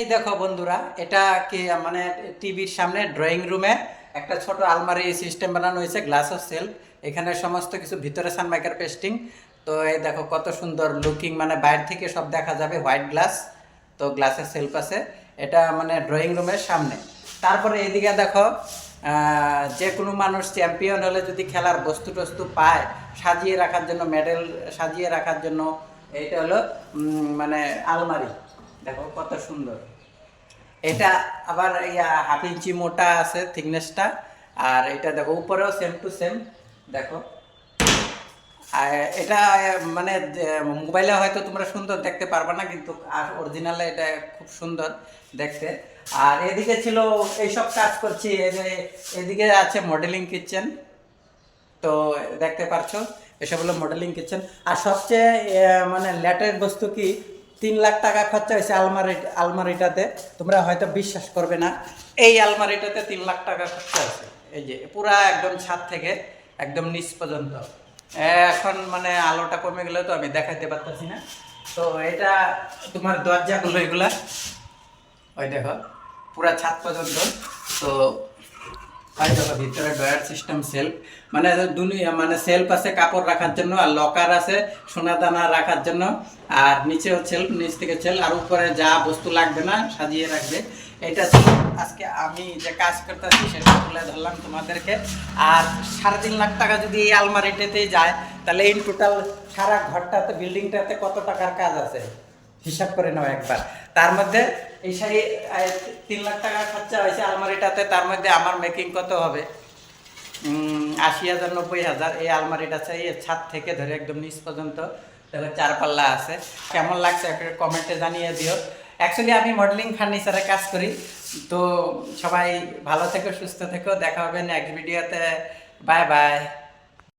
এই দেখো বন্ধুরা, এটা কি মানে টিভির সামনে ড্রয়িং রুমে একটা ছোট আলমারি সিস্টেম বানানো হয়েছে গ্লাস অফ সেলফ এখানে সমস্ত কিছু, ভিতরে সানমাইকার পেস্টিং তো এই দেখো কত সুন্দর লুকিং মানে বাইরে থেকে সব দেখা যাবে হোয়াইট গ্লাস তো গ্লাসের সেলফ আছে। এটা মানে ড্রয়িং রুমের সামনে। তারপরে এইদিকে দেখো যে কোনো মানুষ চ্যাম্পিয়ন হলে যদি খেলার বস্তু টস্তু পায়, সাজিয়ে রাখার জন্য মেডেল সাজিয়ে রাখার জন্য, এইটা হলো মানে আলমারি। দেখো কত সুন্দর। এটা আবার ইয়া হাফ ইঞ্চি মোটা আছে থিকনেসটা, আর এটা দেখো উপরেও সেম টু সেম দেখো। এটা মানে মোবাইলে হয়তো তোমরা সুন্দর দেখতে পারবে না, কিন্তু আর অরিজিনালে এটা খুব সুন্দর দেখতে। আর এদিকে ছিল, এইসব কাজ করছি এই যে এদিকে আছে মডেলিং কিচেন তো দেখতে পারছ, এসব হলো মডেলিং কিচেন আর সবচেয়ে মানে লেটের বস্তু কি? তিন লাখ টাকা খরচা হয়েছে আলমারি, আলমারিটাতে। তোমরা হয়তো বিশ্বাস করবে না, এই আলমারিটাতে তিন লাখ টাকা খরচা হয়েছে। এই যে, পুরা একদম ছাদ থেকে, একদম নিচ পর্যন্ত। এখন মানে আলোটা কমে গেলে তো আমি দেখাইতে পারতেছি না। তো এটা তোমার দরজাগুলো এগুলা। ওই দেখো, পুরা ছাদ পর্যন্ত। তো হয় দেখো ভিতরে ডয়ার সিস্টেম সেলফ। মানে দুনিয়া মানে সেলফ আছে কাপড় রাখার জন্য আর লকার আছে সোনা দানা রাখার জন্য। আর নিচেও সেলফ, নিচ থেকে সেল আর উপরে যা বস্তু লাগবে না, সাজিয়ে রাখবে। এটা আজকে আমি যে কাজ করতেছি সেটা তুলে ধরলাম তোমাদেরকে। আর সাড়ে তিন লাখ টাকা যদি এই আলমারিটাতেই যায়, তাহলে ইন টোটাল সারা ঘরটাতে বিল্ডিংটাতে কত টাকার কাজ আছে? হিসাব করে নাও একবার। তার মধ্যে এই শাড়ি তিন লাখ টাকা খরচা হয়েছে, আলমারিটাতে তার মধ্যে আমার মেকিং কত হবে? আশি হাজার, নব্বই হাজার, এই আলমারিটা চাই ছাদ থেকে ধরে একদম নিচ পর্যন্ত। দেখো চার পাল্লা আছে। কেমন লাগছে একটা কমেন্টে জানিয়ে দিও। অ্যাকচুয়ালি আমি মডেলিং ফার্নিচারে কাজ করি। তো সবাই ভালো থেকো, সুস্থ থেকো। দেখা হবে নেক্সট ভিডিওতে বাই বাই